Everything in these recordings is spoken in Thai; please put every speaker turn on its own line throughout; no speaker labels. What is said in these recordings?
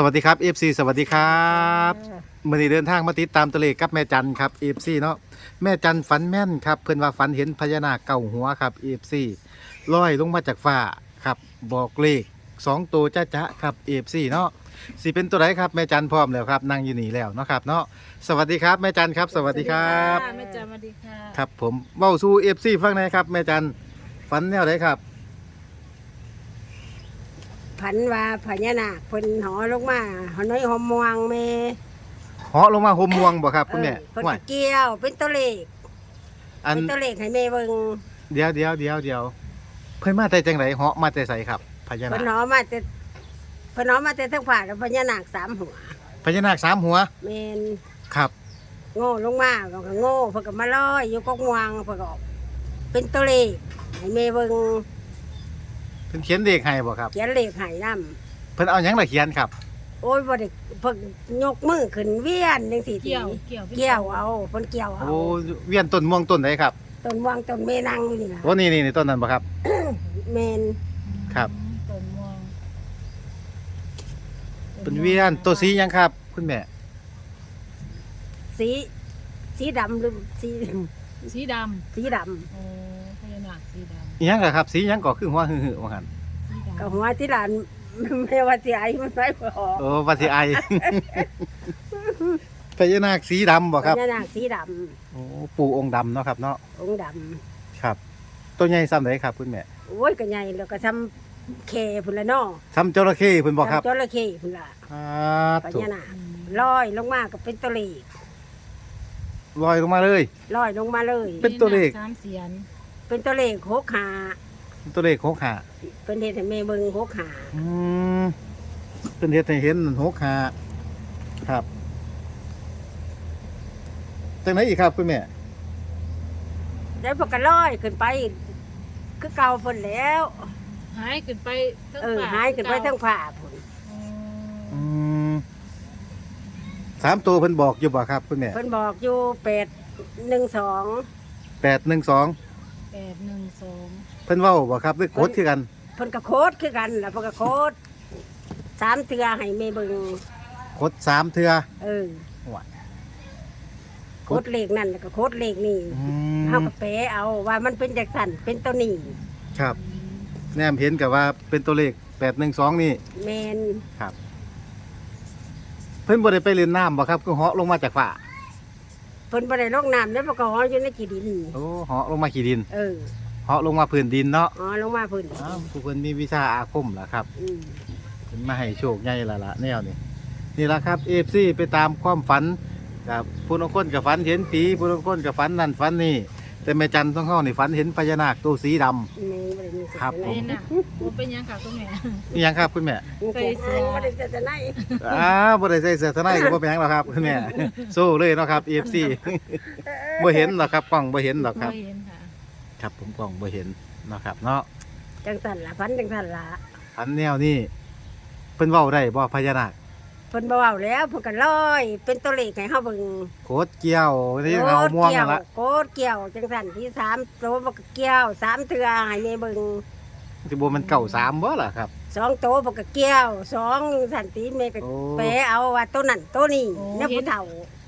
สวัสดีครับ FC สวัสดีครับมื่อนี้เดินทางมาติดตามตัวเลขกับแม่จันครับ FC เนาะแม่จันฝันแม่นครับ เพิ่นว่าฝันเห็นพญานาคเก่าหัวครับ FC ลอยลงมาจากฟ้าครับบอกเลขสองตัวจ้าจ้าครับ FC เนาะสิเป็นตัวไหนครับแม่จันพร้อมแล้วครับนั่งอยู่นี่แล้วเนาะครับเนาะสวัสดีครับแม่จันครับ สวัสดีครับ
แม่จาสวัสดีค่ะ
ครับผมเบ้าสู้ FC ฟังหนอยครับแม่จันฝันแนวไหนครับ
ผันว่าพญานาคเพิ่นหอลงมาหอน้อยหอมมวงแม่
เหาะลงมาห่มม่วงบ่ครับคุณแม่
เออเพิ่น
ห่ว
ก็
ย
เกี่ยวเป็นตัวเลข
อัน
เป็นตัวเลขให้แม่เบิ่ง
เดี๋ยวเดี๋ยวเดี๋ยวเดี๋ยวเพิ่นมาแต่จังไหนเหาะมาแต่ใสครับพญา
เพิ่น
นา
ห
ค
อมาแต่เพิ่นหอมาแต่ทั้งฝ่าแล้วพญานาคสามหัว
พญานาคสามหัว
แม่น
ครับ
โง่ลงมาเพิ่นก็โง่เพิ่นก็มาลอยอยู่กกมวงเพิ่นก็ออกเป็นตัวเลขให้แม่เบิ่ง
เพิ่นเขียนเลขให้บ่ครับ
เขียนเลขให้นํ
เพิ่นเอาหยังล่ะเขียนครับ
โอ้ยบ่ได้เพิ่นยกมือขึ้นเวียนจังซี่
เกี่ยวเกี่ยว
เกี่ยวเอาเพิ่นเกี่ยวเอา
โอ้เวียนต้นม่วงต้นไหนครับ
ต้นม่วงต้นแม่นางอยู่นี่ล่ะ
โอ้นี่นี่นี่ต้นนั้นบ่ครับ
แม่น
ครับ
ต้นม่วง
เป็นเวียนตัวสีหยังครับ คุณแม่
สีสีดำหรือสี
สีด
สีดำ
โอ้พญานาคสีด
อีหยังล่ะครับ สีหยังก็คือหัวหึ่ๆว่าหั่นำ
สีำดำ
กับหัวที่หลานไม่ว่าสีไอ้มันไม่พอ
โอ้ว่าสิไอ พญานาคสีดำบ่ครับ
พญานาคสีด
โอ้ปู่องค์ดำเนาะครับเนาะำ
องค์ด
ครับ ตัวใหญ่ซ้ำไหนครับคุณแม่ำ
โอ้ยก็ใหญ่แล้วก็ทำเคพุ่นละเนาะ
ซ้ำจระเข้เพิ่นบ่ครับ
ทำจระเข้พุ่นละ
อ่า
พ
ถูก
ญานาคลอยลงมาก็เป็นตัวเลข
ลอยลงมาเลย
ลอยลงมาเลย
เป็นตัวเลข
สามเสียน
เป็นตัวเลขหกหา
ตัวเลขหกห้า
เป็นเหตุให้แม่เบิ่งหกหา
อืมเป็นเฮ็ดให้เห็นหกห้าครับจังไหนอีกครับคุณแม่
แล้วพวกก็ลอยขึ้นไป คือเก่าพุ่นแล้ว
หายขึ้นไปทั้ง
เออ
ฝ่
หายขึ้นไปทั้งฝ่าพุ่น
อ๋อ
อืมสามตัวเพิ่นบอกอยู่บ่ครับคุณแม่
เพิ่นบอกอยู่แปดหนึ่งสอง
แปดหนึ่งสอง
แปดหนึ่งสอง
เพิ่นเว้าบ่ครับหรือโคตรคือกัน
เพิ่นก็โคตรคือกันแล้วเพิ่นก็โคตรสามเทือให้แม่เบิ่ง
โคตรสามเทือ
เออ
ว่ะ
โคตรเลขนั่นแล้วก็โคตรเลขนี่
อื
เฮามก็แปลเอาว่ามันเป็นจักสันเป็นตัวนี้
ครับ แนมเห็นกับว่าเป็นตัวเลขแปดหนึ่งสองนี่
แมน
ครับเพิ่นบ่ได้ไปเล่นน้ำบ่ครับคือเหาะลงมาจากฟ้า
เพิ่นบ่ได้ลงน้ำแล้วเพิ่นก็หออยู่ในกี่ดิน
โอ้เหาะลงมาขี้ดิน
เออ
เหาะลงมาพื้นดินเนาะ
หอลงมาเพิ่น
อ้าวผู้เพิ่นมีวิชาอาคมล่ะครับ
อืม
เพิ่นมาให้โชคใหญ่ละละแนวนี่นี่ละครับเอฟซีไปตามความฝันกับผู้บางคนกับฝันเห็นผีผู้บางคนกับฝันนั่นฝันนี่แต่แม่จันต้องเข้านี่ฝันเห็นพญานาคตัวสีดำ
แม่ บ่ได้มีเสีย
ครับ
ไหน
พญานาคโอ้เป็นหยังค่ะคุณแม่
นี่ยังครับคุณแม่
ใส่เสื้อบ่ได้เสียแต่ไหน
อ้าวบ่ได้ใส่เสื้อทนายก็บ่เป็นหยังหรอกครับคุณแม่สู้เลยเนาะครับ EFC บ่เห็นหรอกครับกล้องบ่เห็นหรอกครับ
ไม่เห็นค่ะ
ครับผมกล้องบ่เห็นเนาะครับเนาะ
จังสันล่ะพันจังสันล่ะ
ฝันแนวนี้เพิ่นเว้าได้บ่พญานาค
เพิ่นบ่เว้าแล้วเพิ่นก็ลอย เป็นตัวเลขให้เฮาเบิ่ง
โคตรเกี่ยวที่เงาม่วง
เกี่ย
นั่
วน
ละ
โคตรเกี่ยวจังสันที่สามโตบ่ก็เกี่ยวสามเทือให้แม่เบิ่ง
สิบ่มันเก่าสามบ่ล่ะครับ
สองโตวปกเกี้ยวสองสันติเมก็
โอ้
แปลเอาว่าตัวนั่นตัวนี้เนี่ยผู้เฒ่า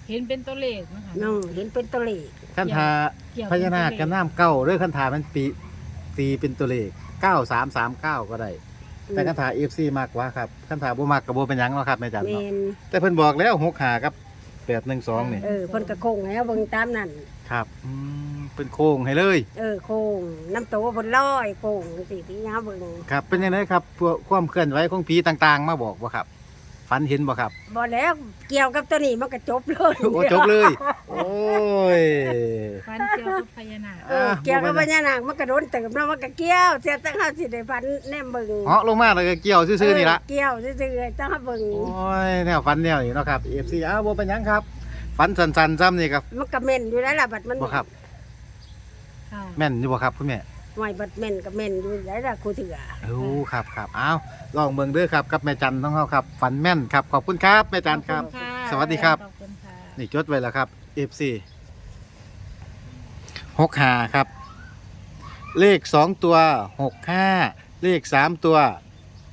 เห็นเป็นตัวเลขนะคะ
น้องเห็นเป็นตัวเลข
คันทา
เกี่ยว
พญานาคกับน้ำเก้าหรือคันถามันปีตีเป็นตัวเลขเก้าสามสามเก้าก็ได้ แต่คันถาเอฟซีมากกว่าครับคันถาบ่มากกับบ่เป็นหยังเนาะครับแม่จัน
เม
เนาะ
น
แต่เพิ่นบอกแล้วหกหากับแปดหนึ่งสองนี่
เออเพิ่นก็โคงแล้วเบิ่งตามนั่น
ครับอืมเป็นโค้งให้เลย
เออโคงน้ำโตเพิ่นลอยโคงสิที่ยาเบิ่ง
ครับ เป็นยังไงครับพวกความเคลื่อนไหวของผีต่างๆ มาบอกบ่ครับ ฝันเห็นบ่ครับ
บ่แล้วเกี่ยวกับตัวนี้มันก็จบเลย
โอ้จบเลย โอ้ย
ฟันเกี่ยวกับพญานาค
เออเกี่ยวกับพญานาคมันก็โดนเติมแล้วมันก็เกี่ยวเสียตั้งเฮาสิได้พันแนมเบิ่ง
เหาะลงมาแล้วก็เกี่ยวซื่อๆนี่ละ
เกี่ยวซื่อๆตั้งเฮาเบิ่ง
โอ้ยแนวฝันแนวนี้เนาะครับเอฟซีอ้าวบ่เป็นหยังครับฝันสันๆซ้ำนี่ครับ
มันก็แม่นอยู่แล้วล่ะบัดมัน
บ่ครับ
ค่ะ
แม่นอยู่บ่ครับคุณแม่
ไหวบัดแม่นก็แม่นอยู่แล้วล่ะครูเถือ
โอ้ครับครับอ้าวลองเบิ่งเด้อครับกับแม่จันต้องเข้าครับฝันแม่นครับขอบคุณครับแม่จันครับ
ขอณะ
สวัสดีครับ
ขอบคุณค่ะ
นี่จดไว้แล้วครับ FC หกหาครับ เลขสองตัวหกห้าเลขสามตัว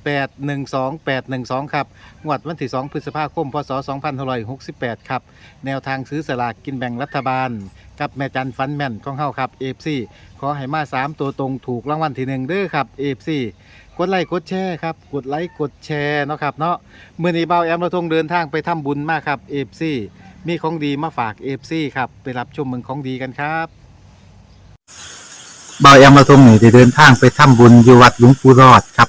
แ0812812812 ครับงวดวันที่2พฤษภาคม พศ2568 ครับ แนวทางซื้อสลากกินแบ่งรัฐบาล กับแม่จันฟันแม่นของเฮาครับ FC ขอให้มา 3 ตัวตรงถูกรางวัลที่ 1 เด้อครับ FC กดไลค์กดแชร์ครับ กดไลค์กดแชร์เนาะครับเนาะมื้อนี้เบาแอมเราทงเดินทางไปทำบุญมาครับ FC มีของดีมาฝาก FC ครับไปรับชมเมืองของดีกันครับเบาแอมเราทงนี่ได้เดินทางไปทำบุญอยู่วัดหลวงปู่รอดครับ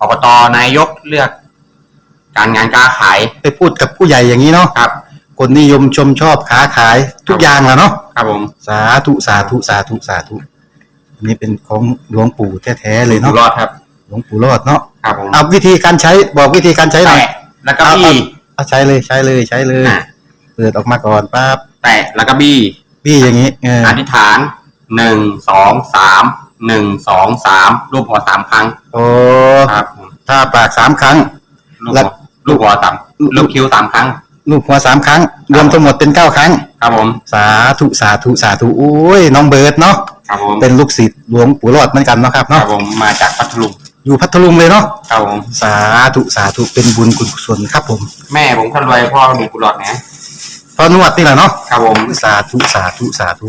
อบตนายกเลือก การงานการขาย
ไปพูดกับผู้ใหญ่อย่างนี้เนาะ
ครับ
คนนิยมชมชอบค้าขายทุกอย่างแหล้วเนาะ
ครับผม
สาธุสาธุสาธุสาธุอันนี้เป็นของหลวงปู่แท้ๆเลย
อยู่
เนาะ
รอดครับ
หลวงปู่รอดเนาะ
ครับผม
เอาวิธีการใช้บอกวิธีการใช้หน่อย
แตะแล้วก็บี้
เอาใช้เลยใช้เลยใช้เลย
อะ
เปิดออกมาก่อนปั๊บ
แตะแล้วก็บี้
พี่อย่างนี้เออ
อธิษฐานหนึ่งสองสาม หนึ่งสองสามรูปหัวสามครั้ง
โอ้
ครับผม
ถ้าปากสามครั้ง
ลูก
แล้
หั
ว
วลูกหัวสามลูกคิ้วสามครั้ง
ลูกหัวสามครั้ง รวมทั้งหมดเป็นเก้าครั้ง
ครับผม
สาธุสาธุสาธุโอ้ยน้องเบิร์ดเนาะ
ครับผม
เป็นลูกศิษย์หลวงปู่รอดเหมือนกันเนาะครับ
ครั
เนาะ
บผมมาจากพัทลุง
อยู่พัทลุงเลยเนาะ
ครับผม
สาธุสาธุเป็นบุญกุศลครับผม
แม่ผมคนรวยพ่อมีกุหลาบนะ
พอนวดนี่แหละเนาะ
ครับผม
สาธุสาธุสาธุ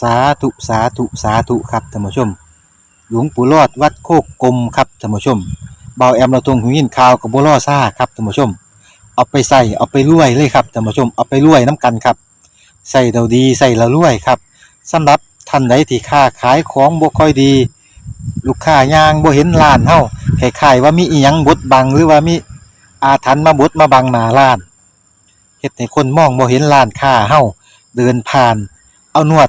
สาธุสาธุสาธุครับท่านผู้ชม หลวงปู่รอดวัดโคกกลมครับท่านผู้ชมเบาแอมเราตรงหูยินข่าวกับบัวล่อซ่าครับท่านผู้ชม เอาไปใส่เอาไปรวยเลยครับท่านผู้ชมเอาไปรวยน้ำกันครับใส่เราดีใส่เรารวยครับสำหรับท่านใดที่ค้าขายของบ่ค่อยดี ลูกค้ายางบ่เห็นร้านเฮาคล้ายๆว่ามีอีหยังบดบังหรือว่ามีอาถรรพ์มาบดมาบังหน้าร้านเฮ็ดให้คนมองบ่เห็นร้านค้าเฮาเดินผ่าน เอานวด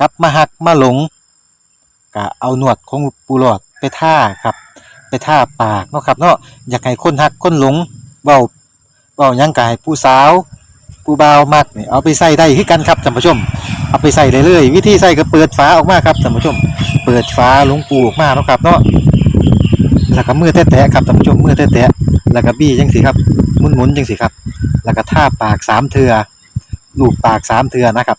กลับมาหักมาหลงก็เอาหนวดของปูหลอดไปท่าครับ ไปท่าปากเนาะครับเนาะอยากให้คนหักคนหลงเบาเบายังกายผู้สาวผู้บ่าวมักเนี่ยเอาไปใส่ได้คือกันครับท่านผู้ชม เอาไปใส่เลยเลยวิธีใส่ก็เปิดฝาออกมาครับท่านผู้ชม เปิดฝาหลวงปูออกมาเนาะครับเนาะแล้วก็มือแตะๆครับท่านผู้ชมมือแตะๆแล้วก็บี้จังสิครับหมุนๆจังสิครับ แล้วก็ท่าปากสามเทือลูบปากสามเทือนะครับ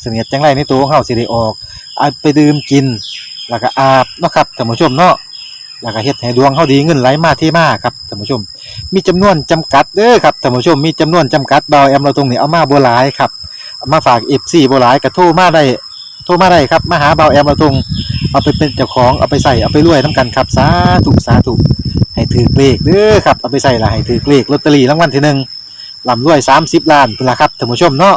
เสนียดจังไรในตัวของเฮาสิได้ออกเอาไปดื่มกิน แล้วก็อาบเนาะครับท่านผู้ชมเนาะแล้วก็เฮ็ดให้ดวงเฮาดีเงินไหลมาเทมาครับท่านผู้ชม มีจำนวนจำกัดเด้อครับท่านผู้ชมมีจำนวนจำกัดเบาแอมเราตรงนี้เอามาบ่หลายครับามาฝาก FC บ่หลายก็โทรมาได้โทรมาได้ครับมาหาเบาแอมเราตรงเอาไปเป็นเจ้าของเอาไปใส่เอาไปรวยนํกันครับสาธุสาธุให้ถือเลขเด้อครับเอาไปใส่ละให้ถือเลขลอตเตอรี่รางวัลที่หนึ่งลำรวย 30 ล้านพุ่นละครับท่านผู้ชมเนาะ